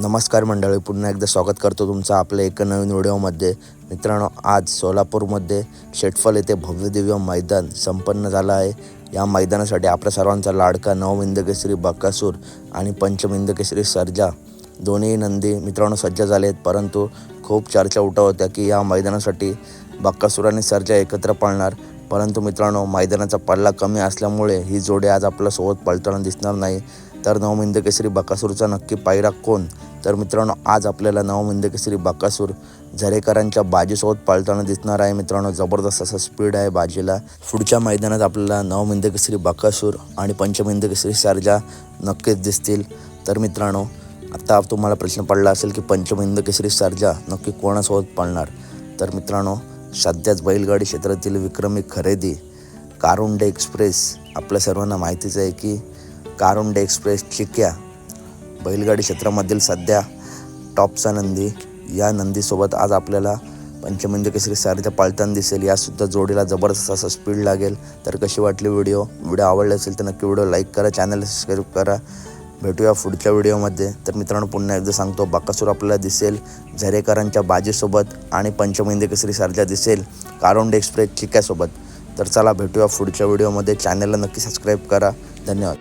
नमस्कार मंडळी पुन्हा एकदा स्वागत करतो तुमचं आपल्या एका नवीन व्हिडिओमध्ये. मित्रांनो आज सोलापूरमध्ये शेटफल येथे भव्यदिव्य मैदान संपन्न झालं आहे. या मैदानासाठी आपल्या सर्वांचा लाडका नवमिंदकेसरी बकासूर आणि पंचमिंदकेसरी सर्जा. दोन्ही नंदी मित्रांनो सज्ज झाले आहेत परंतु खूप चर्चा उठा होत्या की या मैदानासाठी बक्कासूर आणि सर्जा एकत्र पळणार. परंतु मित्रांनो मैदानाचा पल्ला कमी असल्यामुळे ही जोडी आज आपल्यासोबत पळताना दिसणार नाही. तर नवमिंद केसरी बकासूरचा नक्की पायरा कोण? तर मित्रांनो आज आपल्याला नवमिंद बाकासूर बकासूर झरेकरांच्या बाजीसोबत पळताना दिसणार आहे. मित्रांनो जबरदस्त असा स्पीड आहे बाजीला. पुढच्या मैदानात आपल्याला नवमिंद बाकासूर बकासूर आणि पंचमिंद सारजा नक्कीच दिसतील. तर मित्रांनो आत्ता तुम्हाला प्रश्न पडला असेल की पंचमिंद सारजा नक्की कोणासोबत पळणार? तर मित्रांनो सध्याच बैलगाडी क्षेत्रातील विक्रमी खरेदी कारुंडे एक्सप्रेस आपल्या सर्वांना माहितीच आहे की कारुंडे एक्सप्रेस चिक्या बैलगाडी क्षेत्रामधील सध्या टॉपचा नंदी. या नंदीसोबत आज आपल्याला पंचमंदी केसरी सारथ्या पाळताना दिसेल. यासुद्धा जोडीला जबरदस्त असा स्पीड लागेल. तर कशी वाटली व्हिडिओ व्हिडिओ आवडला असेल तर नक्की व्हिडिओ लाईक करा चॅनल सबस्क्राईब करा. भेटूया पुढच्या व्हिडिओमध्ये तर मित्रांनो पुन्हा एकदा सांगतो बाकासूर आपल्याला दिसेल. झरेकरांच्या बाजीसोबत आणि पंचमहिंद केसरी सारख्या दिसेल. कारोंडे एक्सप्रेस चिक्यासोबत. तर चला भेटूया पुढच्या व्हिडिओमध्ये चॅनलला नक्की सबस्क्राईब करा. धन्यवाद.